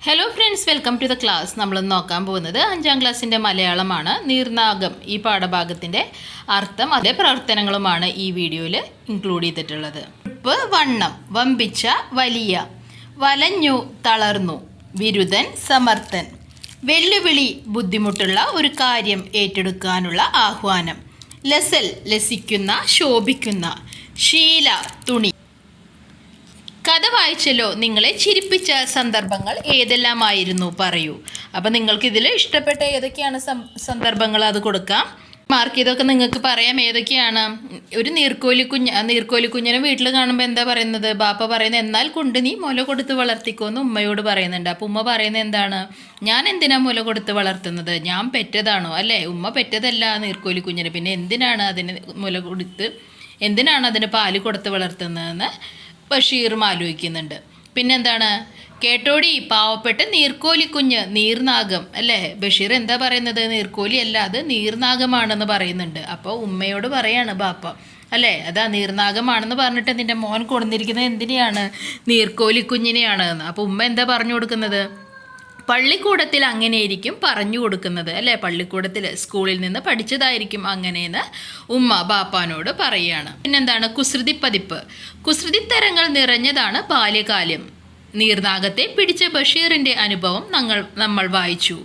Hello friends welcome to the class നമ്മൾ നോക്കാൻ പോകുന്നത് അഞ്ചാം ക്ലാസ്സിന്റെ മലയാളമാണ് നീർനാഗം ഈ പാഠഭാഗത്തിന്റെ അർത്ഥം അതേ പ്രവർത്തനങ്ങളുമാണ് ഈ വീഡിയോയിൽ ഇൻക്ലൂഡ് ചെയ്തിട്ടുള്ളത്. ഉപ്പ് വണ്ണം വമ്പിച്ച വലിയ വലഞ്ഞു തളർന്നു വിരുദ്ധൻ സമർത്ഥൻ വെല്ലുവിളി ബുദ്ധിമുട്ടുള്ള ഒരു കാര്യം ഏറ്റെടുക്കാനുള്ള ആഹ്വാനം ലസൽ ലസിക്കുന്ന ശോഭിക്കുന്ന ശീല തുണി കഥ വായിച്ചല്ലോ നിങ്ങളെ ചിരിപ്പിച്ച സന്ദർഭങ്ങൾ ഏതെല്ലാമായിരുന്നു പറയൂ. അപ്പം നിങ്ങൾക്ക് ഇതിൽ ഇഷ്ടപ്പെട്ട ഏതൊക്കെയാണ് സന്ദർഭങ്ങൾ അത് കൊടുക്കാം. മാർക്ക് ചെയ്തൊക്കെ നിങ്ങൾക്ക് പറയാം ഏതൊക്കെയാണ്. ഒരു നീർക്കോലി കുഞ്ഞ് നീർക്കോലി കുഞ്ഞിനെ വീട്ടിൽ കാണുമ്പോൾ എന്താ പറയുന്നത്? ബാപ്പ പറയുന്നത് എന്നാൽ കൊണ്ട് നീ മുല കൊടുത്ത് വളർത്തിക്കോ എന്ന് ഉമ്മയോട് പറയുന്നുണ്ട്. അപ്പം ഉമ്മ പറയുന്നത് എന്താണ്? ഞാൻ എന്തിനാ മുല കൊടുത്ത് വളർത്തുന്നത്? ഞാൻ പെറ്റതാണോ? അല്ലേ? ഉമ്മ പെറ്റതല്ല നീർക്കോലി കുഞ്ഞിന്. പിന്നെ എന്തിനാണ് അതിന് മുല കൊടുത്ത് എന്തിനാണ് അതിന് പാൽ കൊടുത്ത് വളർത്തുന്നതെന്ന് ബഷീറും ആലോചിക്കുന്നുണ്ട്. പിന്നെന്താണ്? കേട്ടോടി പാവപ്പെട്ട് നീർക്കോലി കുഞ്ഞ് നീർനാഗം. അല്ലേ? ബഷീർ എന്താ പറയുന്നത്? നീർക്കോലി അല്ല അത് നീർനാഗമാണെന്ന് പറയുന്നുണ്ട്. അപ്പോൾ ഉമ്മയോട് പറയാണ് ബാപ്പ. അല്ലേ? അതാ നീർനാഗമാണെന്ന് പറഞ്ഞിട്ട് നിന്റെ മോൻ കൊടുന്നിരിക്കുന്നത് എന്തിനെയാണ്? നീർക്കോലി കുഞ്ഞിനെയാണ്. അപ്പോൾ ഉമ്മ എന്താ പറഞ്ഞു കൊടുക്കുന്നത്? പള്ളിക്കൂടത്തിൽ അങ്ങനെയായിരിക്കും പറഞ്ഞു കൊടുക്കുന്നത് അല്ലേ? പള്ളിക്കൂടത്തിൽ സ്കൂളിൽ നിന്ന് പഠിച്ചതായിരിക്കും അങ്ങനെയെന്ന് ഉമ്മ ബാപ്പാനോട് പറയുകയാണ് പിന്നെന്താണ്? കുസൃതി പതിപ്പ് കുസൃതി തരങ്ങൾ നിറഞ്ഞതാണ് ബാല്യകാലം. നീർനാഗത്തെ പിടിച്ച ബഷീറിന്റെ അനുഭവം ഞങ്ങൾ നമ്മൾ വായിച്ചു.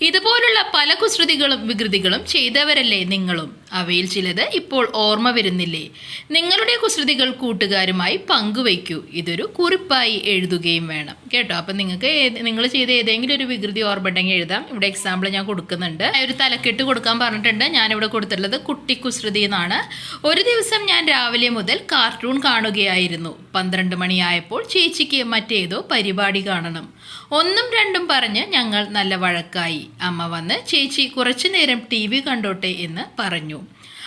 ഇതുപോലുള്ള പല കുസൃതികളും വികൃതികളും ചെയ്തവരല്ലേ നിങ്ങളും? അവയിൽ ചിലത് ഇപ്പോൾ ഓർമ്മ വരുന്നില്ലേ? നിങ്ങളുടെ കുസൃതികൾ കൂട്ടുകാരുമായി പങ്കുവയ്ക്കൂ. ഇതൊരു കുറിപ്പായി എഴുതുകയും വേണം. കേട്ടോ? അപ്പം നിങ്ങൾക്ക് നിങ്ങൾ ചെയ്ത ഏതെങ്കിലും ഒരു വികൃതി ഓർമ്മ എഴുതാം. ഇവിടെ എക്സാമ്പിൾ ഞാൻ കൊടുക്കുന്നുണ്ട്. ഒരു തലക്കെട്ട് കൊടുക്കാൻ പറഞ്ഞിട്ടുണ്ട്. ഞാനിവിടെ കൊടുത്തിട്ടുള്ളത് കുട്ടി കുസൃതി എന്നാണ്. ഒരു ദിവസം ഞാൻ രാവിലെ മുതൽ കാർട്ടൂൺ കാണുകയായിരുന്നു. പന്ത്രണ്ട് മണിയായപ്പോൾ ചേച്ചിക്ക് മറ്റേതോ പരിപാടി കാണണം. ഒന്നും രണ്ടും പറഞ്ഞ് ഞങ്ങൾ നല്ല വഴക്കായി. അമ്മ വന്ന് ചേച്ചി കുറച്ചു നേരം ടി വി കണ്ടോട്ടെ എന്ന് പറഞ്ഞു.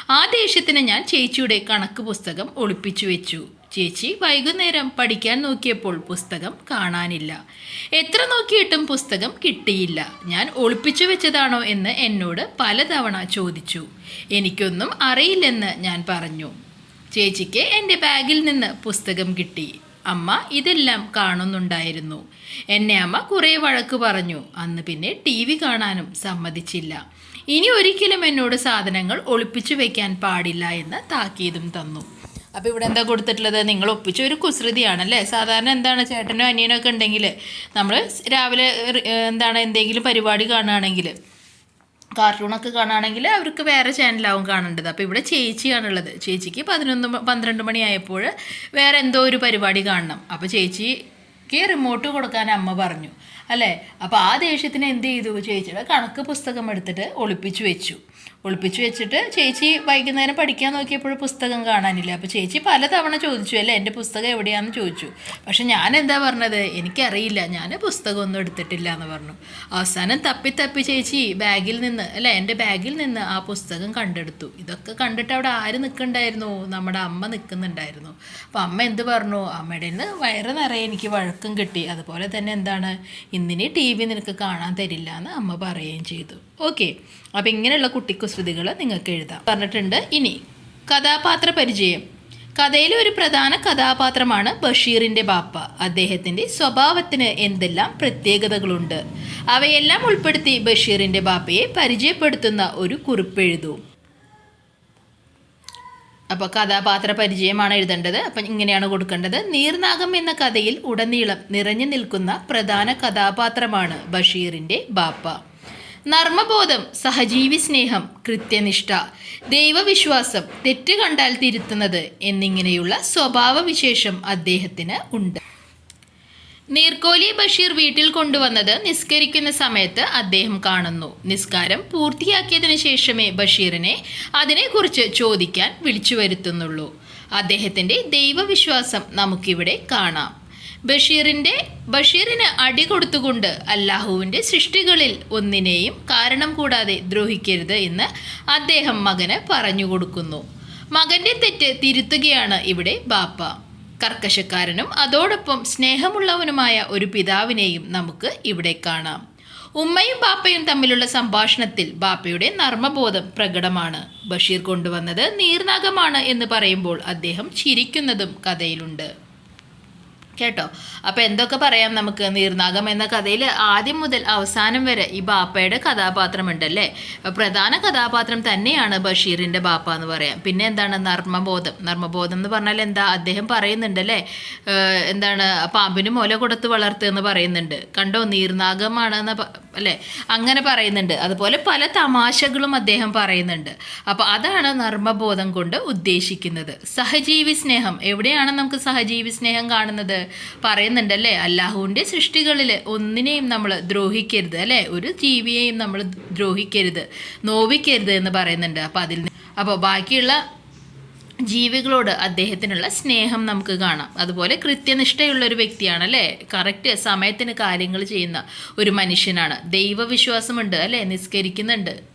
ആ ദേഷ്യത്തിന് ഞാൻ ചേച്ചിയുടെ കണക്ക് പുസ്തകം ഒളിപ്പിച്ചു വെച്ചു. ചേച്ചി വൈകുന്നേരം പഠിക്കാൻ നോക്കിയപ്പോൾ പുസ്തകം കാണാനില്ല. എത്ര നോക്കിയിട്ടും പുസ്തകം കിട്ടിയില്ല. ഞാൻ ഒളിപ്പിച്ചു വെച്ചതാണോ എന്ന് എന്നോട് പലതവണ ചോദിച്ചു. എനിക്കൊന്നും അറിയില്ലെന്ന് ഞാൻ പറഞ്ഞു. ചേച്ചിക്ക് എന്റെ ബാഗിൽ നിന്ന് പുസ്തകം കിട്ടി. അമ്മ ഇതെല്ലാം കാണുന്നുണ്ടായിരുന്നു. എന്നെ അമ്മ കുറേ വഴക്ക് പറഞ്ഞു. അന്ന് പിന്നെ ടി വി കാണാനും സമ്മതിച്ചില്ല. ഇനി ഒരിക്കലും എന്നോട് സാധനങ്ങൾ ഒളിപ്പിച്ചു വെക്കാൻ പാടില്ല എന്ന് താക്കീതും തന്നു. അപ്പോൾ ഇവിടെ എന്താ കൊടുത്തിട്ടുള്ളത്? നിങ്ങൾ ഒപ്പിച്ച ഒരു കുസൃതിയാണല്ലേ? സാധാരണ എന്താണ് ചേട്ടനോ അനിയനോ ഒക്കെ ഉണ്ടെങ്കിൽ നമ്മൾ രാവിലെ എന്താണ് എന്തെങ്കിലും പരിപാടി കാണുകയാണെങ്കിൽ കാർട്ടൂണൊക്കെ കാണുകയാണെങ്കിൽ അവർക്ക് വേറെ ചാനലാവും കാണേണ്ടത്. അപ്പോൾ ഇവിടെ ചേച്ചിയാണുള്ളത് ചേച്ചിക്ക് പതിനൊന്ന് പന്ത്രണ്ട് മണിയായപ്പോൾ വേറെ എന്തോ ഒരു പരിപാടി കാണണം. അപ്പോൾ ചേച്ചിക്ക് റിമോട്ട് കൊടുക്കാൻ അമ്മ പറഞ്ഞു. അല്ലേ? അപ്പോൾ ആ ദേഷ്യത്തിന് എന്ത് ചെയ്തു? ചേച്ചിയുടെ കണക്ക് പുസ്തകം എടുത്തിട്ട് ഒളിപ്പിച്ചു വെച്ചു. ഒളിപ്പിച്ചു വെച്ചിട്ട് ചേച്ചി വൈകുന്നേരം പഠിക്കാൻ നോക്കിയപ്പോൾ പുസ്തകം കാണാനില്ല. അപ്പോൾ ചേച്ചി പലതവണ ചോദിച്ചു അല്ലേ എന്റെ പുസ്തകം എവിടെയാണെന്ന് ചോദിച്ചു. പക്ഷെ ഞാൻ എന്താ പറഞ്ഞത്? എനിക്കറിയില്ല. ഞാൻ പുസ്തകമൊന്നും എടുത്തിട്ടില്ല എന്ന് പറഞ്ഞു. അവസാനം തപ്പി തപ്പി ചേച്ചി ബാഗിൽ നിന്ന് അല്ലേ എന്റെ ബാഗിൽ നിന്ന് ആ പുസ്തകം കണ്ടെടുത്തു. ഇതൊക്കെ കണ്ടിട്ട് അവിടെ ആര് നിൽക്കണ്ടായിരുന്നു നമ്മുടെ അമ്മ നിൽക്കുന്നുണ്ടായിരുന്നു അപ്പോൾ അമ്മ എന്ത് പറഞ്ഞു? അമ്മയുടെ നിന്ന് വയറ് നിറയെ എനിക്ക് വഴക്കും കിട്ടി. അതുപോലെ തന്നെ എന്താണ്? ഇന്നിനി ടി വി നിനക്ക് കാണാൻ തരില്ല എന്ന് അമ്മ പറയുകയും ചെയ്തു. ഓക്കെ അപ്പോൾ ഇങ്ങനെയുള്ള കുട്ടിക്കുസൃതികൾ നിങ്ങൾക്ക് എഴുതാം. പറഞ്ഞിട്ടുണ്ട്. ഇനി കഥാപാത്ര പരിചയം കഥയിലെ ഒരു പ്രധാന കഥാപാത്രമാണ് ബഷീറിന്റെ ബാപ്പ. അദ്ദേഹത്തിന്റെ സ്വഭാവത്തിന് എന്തെല്ലാം പ്രത്യേകതകളുണ്ട്? അവയെല്ലാം ഉൾപ്പെടുത്തി ബഷീറിന്റെ ബാപ്പയെ പരിചയപ്പെടുത്തുന്ന ഒരു കുറിപ്പെഴുതൂ അപ്പോൾ കഥാപാത്ര പരിചയമാണ് എഴുതേണ്ടത്. അപ്പം ഇങ്ങനെയാണ് കൊടുക്കേണ്ടത്. നീർനാഗം എന്ന കഥയിൽ ഉടനീളം നിറഞ്ഞു നിൽക്കുന്ന പ്രധാന കഥാപാത്രമാണ് ബഷീറിന്റെ ബാപ്പ. നർമ്മബോധം സഹജീവി സ്നേഹം കൃത്യനിഷ്ഠ ദൈവവിശ്വാസം തെറ്റ് കണ്ടാൽ തിരുത്തുന്നത് എന്നിങ്ങനെയുള്ള സ്വഭാവവിശേഷം അദ്ദേഹത്തിന് ഉണ്ട്. നീർക്കോലി ബഷീർ വീട്ടിൽ കൊണ്ടുവന്നത് നിസ്കരിക്കുന്ന സമയത്ത് അദ്ദേഹം കാണുന്നു. നിസ്കാരം പൂർത്തിയാക്കിയതിനു ശേഷമേ ബഷീറിനെ അതിനെക്കുറിച്ച് ചോദിക്കാൻ വിളിച്ചു വരുത്തുന്നുള്ളൂ. അദ്ദേഹത്തിന്റെ ദൈവവിശ്വാസം നമുക്കിവിടെ കാണാം. ബഷീറിന്റെ ബഷീറിന് അടി കൊടുത്തുകൊണ്ട് അല്ലാഹുവിന്റെ സൃഷ്ടികളിൽ ഒന്നിനെയും കാരണം കൂടാതെ ദ്രോഹിക്കരുത് എന്ന് അദ്ദേഹം മകന് പറഞ്ഞു കൊടുക്കുന്നു. മകന്റെ തെറ്റ് തിരുത്തുകയാണ് ഇവിടെ ബാപ്പ. കർക്കശക്കാരനും അതോടൊപ്പം സ്നേഹമുള്ളവനുമായ ഒരു പിതാവിനെയും നമുക്ക് ഇവിടെ കാണാം. ഉമ്മയും ബാപ്പയും തമ്മിലുള്ള സംഭാഷണത്തിൽ ബാപ്പയുടെ നർമ്മബോധം പ്രകടമാണ്. ബഷീർ കൊണ്ടുവന്നത് നീർനാഗമാണ് എന്ന് പറയുമ്പോൾ അദ്ദേഹം ചിരിക്കുന്നതും കഥയിലുണ്ട്. കേട്ടോ. അപ്പോൾ എന്തൊക്കെ പറയാം നമുക്ക്? നീർനാഗം എന്ന കഥയിൽ ആദ്യം മുതൽ അവസാനം വരെ ഈ ബാപ്പയുടെ കഥാപാത്രമുണ്ടല്ലേ? പ്രധാന കഥാപാത്രം തന്നെയാണ് ബഷീറിന്റെ ബാപ്പ എന്ന് പറയാം. പിന്നെ എന്താണ്? നർമ്മബോധം. നർമ്മബോധം എന്ന് പറഞ്ഞാൽ എന്താ? അദ്ദേഹം പറയുന്നുണ്ടല്ലേ? എന്താണ്? പാമ്പിന് മുല കൊടുത്ത് വളർത്തുക എന്ന് പറയുന്നുണ്ട്. കണ്ടോ? നീർനാഗമാണ് എന്ന് അല്ലേ? അങ്ങനെ പറയുന്നുണ്ട്. അതുപോലെ പല തമാശകളും അദ്ദേഹം പറയുന്നുണ്ട്. അപ്പോൾ അതാണ് നർമ്മബോധം കൊണ്ട് ഉദ്ദേശിക്കുന്നത്. സഹജീവി സ്നേഹം. എവിടെയാണ് നമുക്ക് സഹജീവി സ്നേഹം കാണുന്നത്? പറയുന്നുണ്ടല്ലേ? അല്ലാഹുവിന്റെ സൃഷ്ടികളിൽ ഒന്നിനെയും നമ്മൾ ദ്രോഹിക്കരുത് അല്ലേ? ഒരു ജീവിയെയും നമ്മൾ ദ്രോഹിക്കരുത് നോവിക്കരുത് എന്ന് പറയുന്നുണ്ട്. അപ്പോൾ അതിൽ അപ്പോൾ ബാക്കിയുള്ള ജീവികളോട് അദ്ദേഹത്തിനുള്ള സ്നേഹം നമുക്ക് കാണാം. അതുപോലെ കൃത്യനിഷ്ഠയുള്ള ഒരു വ്യക്തിയാണ് അല്ലേ? കറക്റ്റ് സമയത്തിന് കാര്യങ്ങൾ ചെയ്യുന്ന ഒരു മനുഷ്യനാണ്. ദൈവവിശ്വാസമുണ്ട് അല്ലേ? നിസ്കരിക്കുന്നുണ്ട്.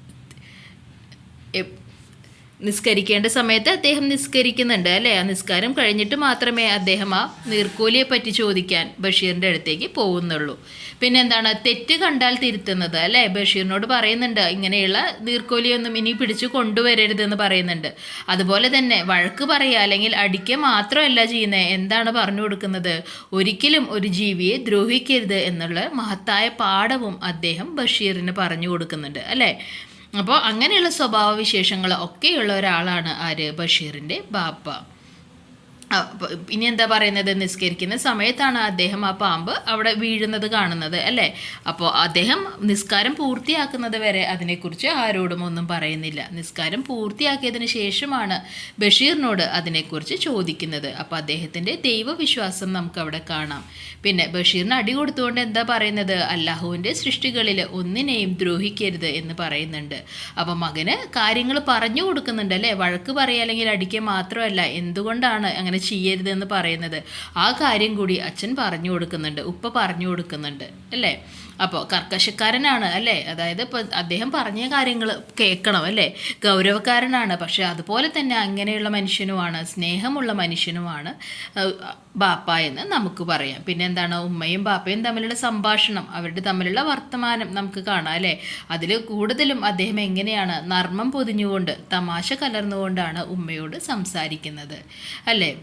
നിസ്കരിക്കേണ്ട സമയത്ത് അദ്ദേഹം നിസ്കരിക്കുന്നുണ്ട് അല്ലേ? ആ നിസ്കാരം കഴിഞ്ഞിട്ട് മാത്രമേ അദ്ദേഹം ആ നീർക്കോലിയെ പറ്റി ചോദിക്കാൻ ബഷീറിന്റെ അടുത്തേക്ക് പോകുന്നുള്ളൂ. പിന്നെ എന്താണ്? തെറ്റ് കണ്ടാൽ തിരുത്തുന്നത് അല്ലേ? ബഷീറിനോട് പറയുന്നുണ്ട് ഇങ്ങനെയുള്ള നീർക്കോലിയൊന്നും ഇനി പിടിച്ചു കൊണ്ടുവരരുതെന്ന് പറയുന്നുണ്ട്. അതുപോലെ തന്നെ വഴക്ക് പറയുക അല്ലെങ്കിൽ അടിക്കുക മാത്രമല്ല ചെയ്യുന്നത് എന്താണ് പറഞ്ഞു കൊടുക്കുന്നത്? ഒരിക്കലും ഒരു ജീവിയെ ദ്രോഹിക്കരുത് എന്നുള്ള മഹത്തായ പാഠവും അദ്ദേഹം ബഷീറിന് പറഞ്ഞു കൊടുക്കുന്നുണ്ട് അല്ലേ? അപ്പോൾ അങ്ങനെയുള്ള സ്വഭാവവിശേഷങ്ങൾ ഒക്കെയുള്ള ഒരാളാണ് ആര്? ബഷീറിന്റെ ബാപ്പ. ഇനി എന്താ പറയുന്നത്? നിസ്കരിക്കുന്ന സമയത്താണ് അദ്ദേഹം ആ പാമ്പ് അവിടെ വീഴുന്നത് കാണുന്നത് അല്ലേ? അപ്പോൾ അദ്ദേഹം നിസ്കാരം പൂർത്തിയാക്കുന്നത് വരെ അതിനെക്കുറിച്ച് ആരോടും ഒന്നും പറയുന്നില്ല. നിസ്കാരം പൂർത്തിയാക്കിയതിന് ശേഷമാണ് ബഷീറിനോട് അതിനെക്കുറിച്ച് ചോദിക്കുന്നത്. അപ്പോൾ അദ്ദേഹത്തിന്റെ ദൈവവിശ്വാസം നമുക്ക് അവിടെ കാണാം. പിന്നെ ബഷീറിന് അടി കൊടുത്തുകൊണ്ട് എന്താ പറയുന്നത്? അല്ലാഹുവിന്റെ സൃഷ്ടികളിൽ ഒന്നിനെയും ദ്രോഹിക്കരുത് എന്ന് പറയുന്നുണ്ട്. അപ്പോൾ മകന് കാര്യങ്ങൾ പറഞ്ഞു കൊടുക്കുന്നുണ്ട് അല്ലേ? വഴക്ക് പറയുക അല്ലെങ്കിൽ അടിക്കുക മാത്രമല്ല. എന്തുകൊണ്ടാണ് അങ്ങനെ ചെയ്യരുത് എന്ന് പറയുന്നത്. ആ കാര്യം കൂടി അച്ഛൻ പറഞ്ഞു കൊടുക്കുന്നുണ്ട്. ഉപ്പ പറഞ്ഞു കൊടുക്കുന്നുണ്ട്. അല്ലേ? അപ്പോൾ കർക്കശക്കാരനാണ് അല്ലേ? അതായത് ഇപ്പോൾ അദ്ദേഹം പറഞ്ഞ കാര്യങ്ങൾ കേൾക്കണം അല്ലേ? ഗൗരവക്കാരനാണ്. പക്ഷെ അതുപോലെ തന്നെ അങ്ങനെയുള്ള മനുഷ്യനുമാണ് സ്നേഹമുള്ള മനുഷ്യനുമാണ് ബാപ്പ എന്ന് നമുക്ക് പറയാം. പിന്നെ എന്താണ്? ഉമ്മയും ബാപ്പയും തമ്മിലുള്ള സംഭാഷണം അവരുടെ തമ്മിലുള്ള വർത്തമാനം നമുക്ക് കാണാം അല്ലേ? അതിൽ കൂടുതലും അദ്ദേഹം എങ്ങനെയാണ്? നർമ്മം പൊതിഞ്ഞുകൊണ്ട് തമാശ കലർന്നുകൊണ്ടാണ് ഉമ്മയോട് സംസാരിക്കുന്നത് അല്ലേ?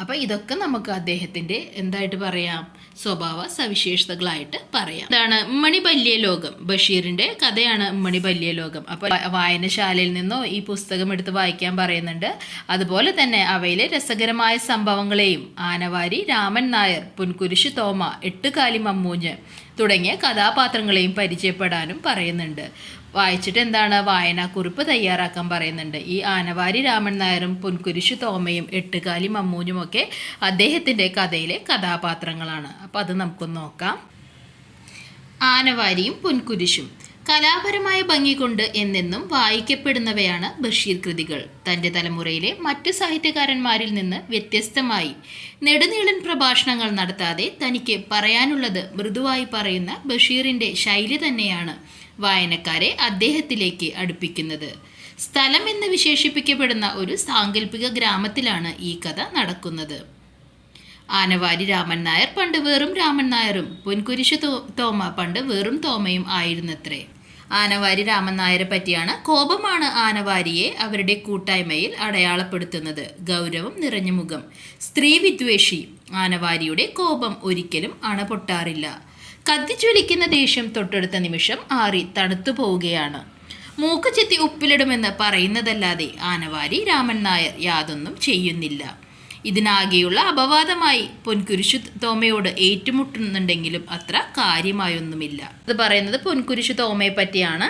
അപ്പോൾ ഇതൊക്കെ നമുക്ക് അദ്ദേഹത്തിന്റെ എന്തായിട്ട് പറയാം? സ്വഭാവ സവിശേഷതകളായിട്ട് പറയാം. ഇതാണ് ഉമ്മണി ബല്യ ലോകം ബഷീറിന്റെ കഥയാണ് ഉമ്മണി ബല്യ ലോകം അപ്പോൾ വായനശാലയിൽ നിന്നോ ഈ പുസ്തകം എടുത്ത് വായിക്കാൻ പറയുന്നുണ്ട്. അതുപോലെ തന്നെ അവയിലെ രസകരമായ സംഭവങ്ങളെയും ആനവാരി രാമൻ നായർ പുൻകുരിശ് തോമ എട്ടുകാലി മമ്മൂഞ്ഞ് തുടങ്ങിയ കഥാപാത്രങ്ങളെയും പരിചയപ്പെടാനും പറയുന്നുണ്ട്. വായിച്ചിട്ട് എന്താണ് വായനാക്കുറിപ്പ് തയ്യാറാക്കാൻ പറയുന്നുണ്ട്. ഈ ആനവാരി രാമൻ നായരും പൊൻകുരിശു തോമയും എട്ടുകാലി മമ്മൂനുമൊക്കെ അദ്ദേഹത്തിന്റെ കഥയിലെ കഥാപാത്രങ്ങളാണ്. അപ്പോൾ അത് നമുക്കൊന്ന് നോക്കാം. ആനവാരിയും പൊൻകുരിശും കലാപരമായ ഭംഗി കൊണ്ട് എന്നെന്നും വായിക്കപ്പെടുന്നവയാണ് ബഷീർ കൃതികൾ. തന്റെ തലമുറയിലെ മറ്റു സാഹിത്യകാരന്മാരിൽ നിന്ന് വ്യത്യസ്തമായി നെടുനീളൻ പ്രഭാഷണങ്ങൾ നടത്താതെ തനിക്ക് പറയാനുള്ളത് മൃദുവായി പറയുന്ന ബഷീറിന്റെ ശൈലി തന്നെയാണ്. വായനക്കാരെ അദ്ദേഹത്തിലേക്ക് അടുപ്പിക്കുന്നത്. സ്ഥലം എന്ന് വിശേഷിപ്പിക്കപ്പെടുന്ന ഒരു സാങ്കല്പിക ഗ്രാമത്തിലാണ് ഈ കഥ നടക്കുന്നത്. ആനവാരി രാമൻ നായർ പണ്ട് വെറും രാമൻ നായരും പൊൻകുരിശ് തോമ പണ്ട് വെറും തോമയും ആയിരുന്നത്രേ. ആനവാരി രാമൻ നായരെ പറ്റിയാണ് കോപമാണ് ആനവാരിയെ അവരുടെ കൂട്ടായ്മയിൽ അടയാളപ്പെടുത്തുന്നത്. ഗൗരവം നിറഞ്ഞ മുഖം. സ്ത്രീ വിദ്വേഷി. ആനവാരിയുടെ കോപം ഒരിക്കലും അണപൊട്ടാറില്ല. കത്തിജ്വലിക്കുന്ന ദേഷ്യം തൊട്ടടുത്ത നിമിഷം ആറി തണുത്തു പോവുകയാണ്. മൂക്ക് ചെത്തി ഉപ്പിലിടുമെന്ന് പറയുന്നതല്ലാതെ ആനവാരി രാമൻ നായർ യാതൊന്നും ചെയ്യുന്നില്ല. ഇതിനാകെയുള്ള അപവാദമായി പൊൻകുരിശു തോമയോട് ഏറ്റുമുട്ടുന്നുണ്ടെങ്കിലും അത്ര കാര്യമായൊന്നുമില്ല. അത് പറയുന്നത് പൊൻകുരിശു തോമയെ പറ്റിയാണ്.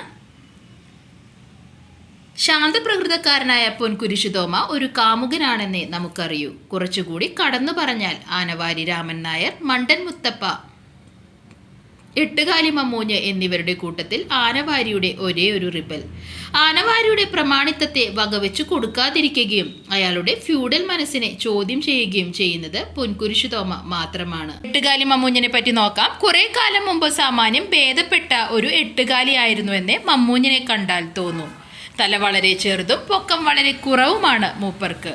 ശാന്തപ്രകൃതക്കാരനായ പൊൻകുരിശു തോമ ഒരു കാമുകനാണെന്നേ നമുക്കറിയൂ. കുറച്ചുകൂടി കടന്നു പറഞ്ഞാൽ ആനവാരി രാമൻ നായർ മണ്ടൻ മുത്തപ്പ എട്ടുകാലി മമ്മൂഞ്ഞ് എന്നിവരുടെ കൂട്ടത്തിൽ ആനവാരിയുടെ ഒരേ ഒരു റിബൽ. ആനവാരിയുടെ പ്രമാണിത്വത്തെ വകവെച്ചു കൊടുക്കാതിരിക്കുകയും അയാളുടെ ഫ്യൂഡൽ മനസ്സിനെ ചോദ്യം ചെയ്യുകയും ചെയ്യുന്നത് പൊൻകുരിശു തോമ മാത്രമാണ്. എട്ടുകാലി മമ്മൂഞ്ഞിനെ പറ്റി നോക്കാം. കുറെ കാലം മുമ്പ് സാമാന്യം ഭേദപ്പെട്ട ഒരു എട്ടുകാലി ആയിരുന്നു എന്നേ മമ്മൂഞ്ഞിനെ കണ്ടാൽ തോന്നും. തല വളരെ ചെറുതും പൊക്കം വളരെ കുറവുമാണ് മൂപ്പർക്ക്.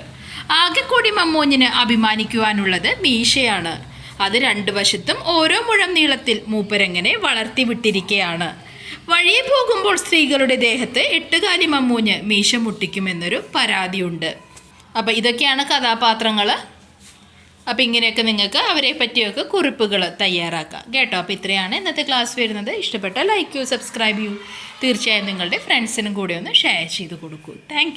ആകെ കൂടി മമ്മൂഞ്ഞിന് അഭിമാനിക്കുവാനുള്ളത് മീശയാണ്. അത് രണ്ടു വശത്തും ഓരോ മുഴം നീളത്തിൽ മൂപ്പരങ്ങനെ വളർത്തി വിട്ടിരിക്കുകയാണ് വഴിയെ പോകുമ്പോൾ സ്ത്രീകളുടെ ദേഹത്ത് എട്ടുകാലി മമ്മൂഞ്ഞ് മീശ മുട്ടിക്കുമെന്നൊരു പരാതിയുണ്ട്. അപ്പോൾ ഇതൊക്കെയാണ് കഥാപാത്രങ്ങൾ അപ്പോൾ ഇങ്ങനെയൊക്കെ നിങ്ങൾക്ക് അവരെ പറ്റിയൊക്കെ കുറിപ്പുകൾ തയ്യാറാക്കാം. കേട്ടോ? അപ്പോൾ ഇത്രയാണ് ഇന്നത്തെ ക്ലാസ് വരുന്നത്. ഇഷ്ടപ്പെട്ട ലൈക്ക് ചെയ്യൂ സബ്സ്ക്രൈബ് ചെയ്യൂ തീർച്ചയായും നിങ്ങളുടെ ഫ്രണ്ട്സിനും കൂടെ ഒന്ന് ഷെയർ ചെയ്ത് കൊടുക്കൂ. താങ്ക്